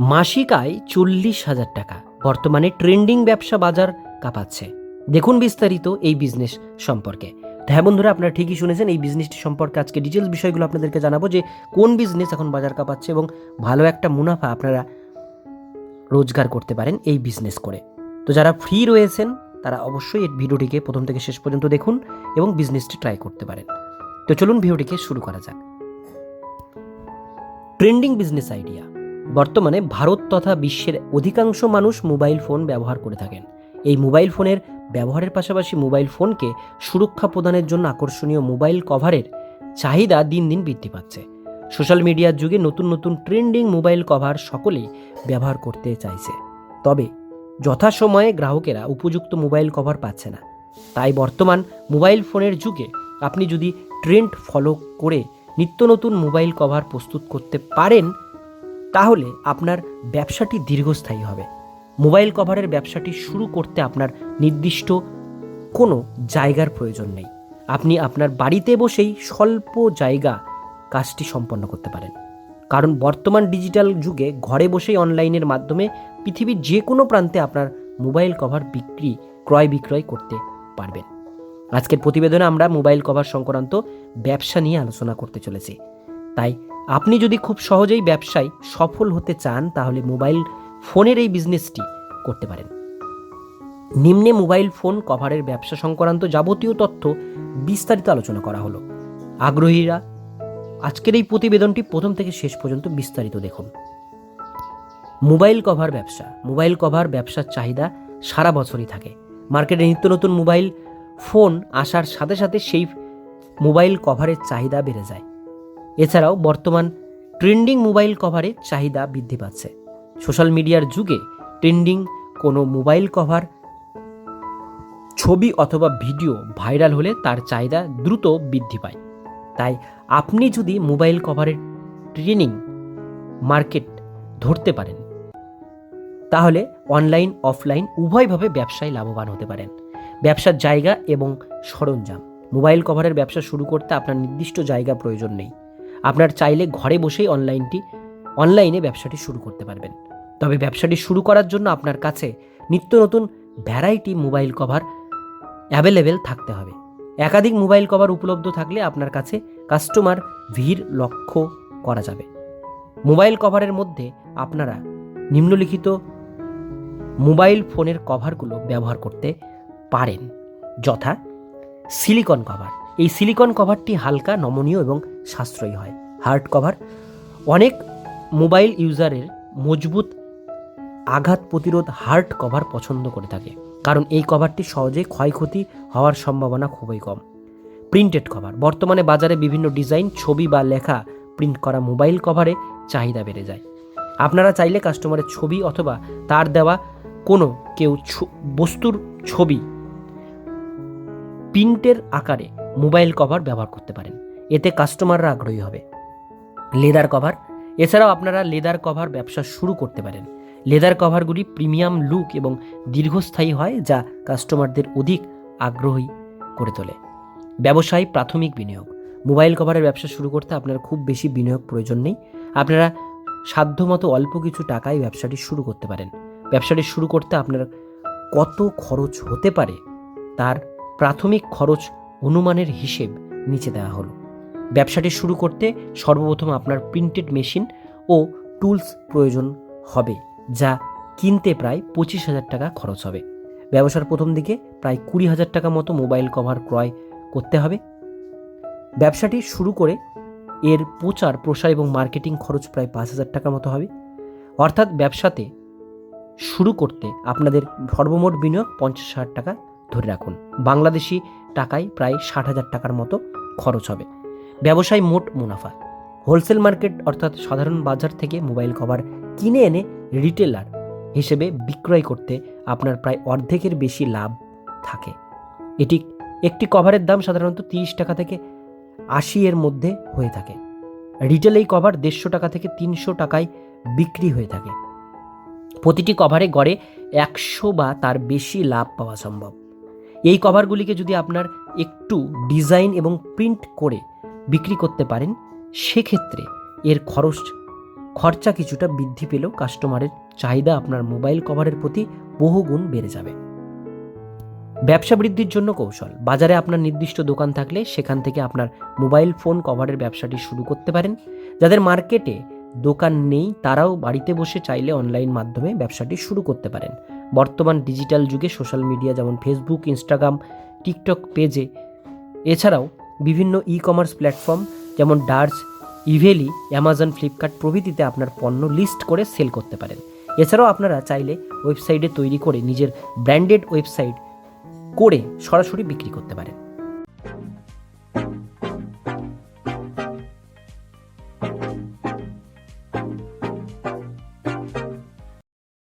মাসিক আয় চল্লিশ হাজার টাকা। বর্তমানে ট্রেন্ডিং ব্যবসা বাজার কাঁপাচ্ছে। দেখুন বিস্তারিত এই বিজনেস সম্পর্কে। হ্যাঁ বন্ধুরা, আপনারা ঠিকই শুনেছেন এই বিজনেসটি সম্পর্কে আজকে ডিটেলস বিষয়গুলো আপনাদেরকে জানাব যে কোন বিজনেস এখন বাজার কাঁপাচ্ছে এবং ভালো একটা মুনাফা আপনারা রোজগার করতে পারেন এই বিজনেস করে। তো যারা ফ্রি রয়েছেন, তারা অবশ্যই এই ভিডিওটিকে প্রথম থেকে শেষ পর্যন্ত দেখুন এবং বিজনেসটি ট্রাই করতে পারেন। তো চলুন ভিডিওটিকে শুরু করা যাক। Trending business idea. বর্তমানে ভারত তথা বিশ্বের অধিকাংশ মানুষ মোবাইল ফোন ব্যবহার করে থাকেন। এই মোবাইল ফোনের ব্যবহারের পাশাপাশি মোবাইল ফোনকে সুরক্ষা প্রদানের জন্য আকর্ষণীয় মোবাইল কভারের চাহিদা দিন দিন বৃদ্ধি পাচ্ছে। সোশ্যাল মিডিয়ার যুগে নতুন নতুন ট্রেন্ডিং মোবাইল কভার সকলেই ব্যবহার করতে চাইছে। তবে যথাসময়ে গ্রাহকেরা উপযুক্ত মোবাইল কভার পাচ্ছে না। তাই বর্তমান মোবাইল ফোনের যুগে আপনি যদি ট্রেন্ড ফলো করে নিত্য নতুন মোবাইল কভার প্রস্তুত করতে পারেন তাহলে আপনার ব্যবসাটি দীর্ঘস্থায়ী হবে। মোবাইল কভারের ব্যবসাটি শুরু করতে আপনার নির্দিষ্ট কোনো জায়গার প্রয়োজন নেই। আপনি আপনার বাড়িতে বসেই স্বল্প জায়গা কাজটি সম্পন্ন করতে পারেন। কারণ বর্তমান ডিজিটাল যুগে ঘরে বসেই অনলাইনের মাধ্যমে পৃথিবীর যে কোনো প্রান্তে আপনার মোবাইল কভার বিক্রি, ক্রয় বিক্রয় করতে পারবেন। আজকের প্রতিবেদনে আমরা মোবাইল কভার সংক্রান্ত ব্যবসা নিয়ে আলোচনা করতে চলেছি। তাই আপনি যদি খুব সহজেই ব্যবসায় সফল হতে চান, তাহলে মোবাইল ফোনের এই বিজনেসটি করতে পারেন। নিম্নে মোবাইল ফোন কভারের ব্যবসা সংক্রান্ত যাবতীয় তথ্য বিস্তারিত আলোচনা করা হলো। আগ্রহীরা, আজকের এই প্রতিবেদনটি প্রথম থেকে শেষ পর্যন্ত বিস্তারিত দেখুন। মোবাইল কভার ব্যবসা, মোবাইল কভার ব্যবসার চাহিদা সারা বছরই থাকে। মার্কেটে নিত্য নতুন মোবাইল ফোন আসার সাথে সাথে সেই মোবাইল কভারের চাহিদা বেড়ে যায়। এছাড়াও বর্তমান ট্রেন্ডিং মোবাইল কভারের চাহিদা বৃদ্ধি পাচ্ছে। সোশ্যাল মিডিয়ার যুগে ট্রেন্ডিং কোনো মোবাইল কভার, ছবি অথবা ভিডিও ভাইরাল হলে তার চাহিদা দ্রুত বৃদ্ধি পায়। তাই আপনি যদি মোবাইল কভারের ট্রেনিং মার্কেট ধরতে পারেন, তাহলে অনলাইন, অফলাইন উভয়ভাবে ব্যবসায় লাভবান হতে পারেন। ব্যবসার জায়গা এবং সরঞ্জাম। মোবাইল কভারের ব্যবসা শুরু করতে আপনার নির্দিষ্ট জায়গা প্রয়োজন নেই। আপনার চাইলে ঘরে বসেই অনলাইনটি, অনলাইনে ব্যবসাটি শুরু করতে পারবেন। তবে ব্যবসাটি শুরু করার জন্য আপনার কাছে নিত্য নতুন ভ্যারাইটি মোবাইল কভার অ্যাভেলেবেল থাকতে হবে। একাধিক মোবাইল কভার উপলব্ধ থাকলে আপনার কাছে কাস্টমার ভিড় লক্ষ্য করা যাবে। মোবাইল কভারের মধ্যে আপনারা নিম্নলিখিত মোবাইল ফোনের কভারগুলো ব্যবহার করতে পারেন, যথা সিলিকন কভার। এই সিলিকন কভারটি হালকা, নমনীয় এবং সাশ্রয়ী হয়। হার্ড কভার অনেক মোবাইল ইউজারের মজবুত আঘাত প্রতিরোধ হার্ড কভার পছন্দ করে থাকে, কারণ এই কভারটি সহজে ক্ষয়ক্ষতি হওয়ার সম্ভাবনা খুবই কম। প্রিন্টেড কভার, বর্তমানে বাজারে বিভিন্ন ডিজাইন, ছবি বা লেখা প্রিন্ট করা মোবাইল কভারে চাহিদা বেড়ে যায়। আপনারা চাইলে কাস্টমারের ছবি অথবা তার দেওয়া কোনো কেউ বস্তুর ছবি প্রিন্টের আকারে মোবাইল কভার ব্যবহার করতে পারেন। এতে কাস্টমাররা আগ্রহী হবে। লেদার কভার, এছাড়াও আপনারা লেদার কভার ব্যবসা শুরু করতে পারেন। লেদার কভারগুলি প্রিমিয়াম লুক এবং দীর্ঘস্থায়ী হয়, যা কাস্টমারদের অধিক আগ্রহী করে তোলে। ব্যবসায় প্রাথমিক বিনিয়োগ, মোবাইল কভারের ব্যবসা শুরু করতে আপনার খুব বেশি বিনিয়োগ প্রয়োজন নেই। আপনারা সাধ্যমতো অল্প কিছু টাকায় ব্যবসাটি শুরু করতে পারেন। ব্যবসাটি শুরু করতে আপনার কত খরচ হতে পারে, তার প্রাথমিক খরচ অনুমানের হিসেব নিচে দেওয়া হলো। ব্যবসাটি শুরু করতে সর্বপ্রথম আপনার প্রিন্টেড মেশিন ও টুলস প্রয়োজন হবে, যা কিনতে প্রায় পঁচিশ হাজার টাকা খরচ হবে। ব্যবসার প্রথম দিকে প্রায় কুড়ি হাজার টাকা মতো মোবাইল কভার ক্রয় করতে হবে। ব্যবসাটি শুরু করে এর প্রচার, প্রসার এবং মার্কেটিং খরচ প্রায় পাঁচ হাজার টাকা মতো হবে। অর্থাৎ ব্যবসাতে শুরু করতে আপনাদের সর্বমোট বিনিয়োগ পঞ্চাশ হাজার টাকা ধরে রাখুন। বাংলাদেশি টাকায় প্রায় ষাট হাজার টাকার মতো খরচ হবে। ব্যবসায় মোট মুনাফা। হোলসেল মার্কেট অর্থাৎ সাধারণ বাজার থেকে মোবাইল কভার কিনে এনে রিটেলার হিসেবে বিক্রয় করতে আপনার প্রায় অর্ধেকের বেশি লাভ থাকে। এটি একটি কভারের দাম সাধারণত তিরিশ টাকা থেকে আশি এর মধ্যে হয়ে থাকে। রিটেল এই কভার দেড়শো টাকা থেকে তিনশো টাকায় বিক্রি হয়ে থাকে। প্রতিটি কভারে গড়ে একশো বা তার বেশি লাভ পাওয়া সম্ভব। এই কভারগুলিকে যদি আপনার একটু ডিজাইন এবং প্রিন্ট করে বিক্রি করতে পারেন, সেক্ষেত্রে এর খরচ, খরচা কিছুটা বৃদ্ধি পেলেও কাস্টমারের চাহিদা আপনার মোবাইল কভারের প্রতি বহুগুণ বেড়ে যাবে। ব্যবসা বৃদ্ধির জন্য কৌশল, বাজারে আপনার নির্দিষ্ট দোকান থাকলে সেখান থেকে আপনার মোবাইল ফোন কভারের ব্যবসাটি শুরু করতে পারেন। যাদের মার্কেটে দোকান নেই, তারাও বাড়িতে বসে চাইলে অনলাইন মাধ্যমে ব্যবসাটি শুরু করতে পারেন। বর্তমান ডিজিটাল যুগে সোশ্যাল মিডিয়া যেমন ফেসবুক, ইনস্টাগ্রাম, টিকটক পেজে। এছাড়াও বিভিন্ন ই কমার্স প্ল্যাটফর্ম যেমন ডার্স ইভেলি অ্যামাজন ফ্লিপকার্ট প্রভৃতিতে আপনার পণ্য লিস্ট করে সেল করতে পারেন। এছাড়াও আপনারা চাইলে ওয়েবসাইটে তৈরি করে নিজের ব্র্যান্ডেড ওয়েবসাইট করে সরাসরি বিক্রি করতে পারেন।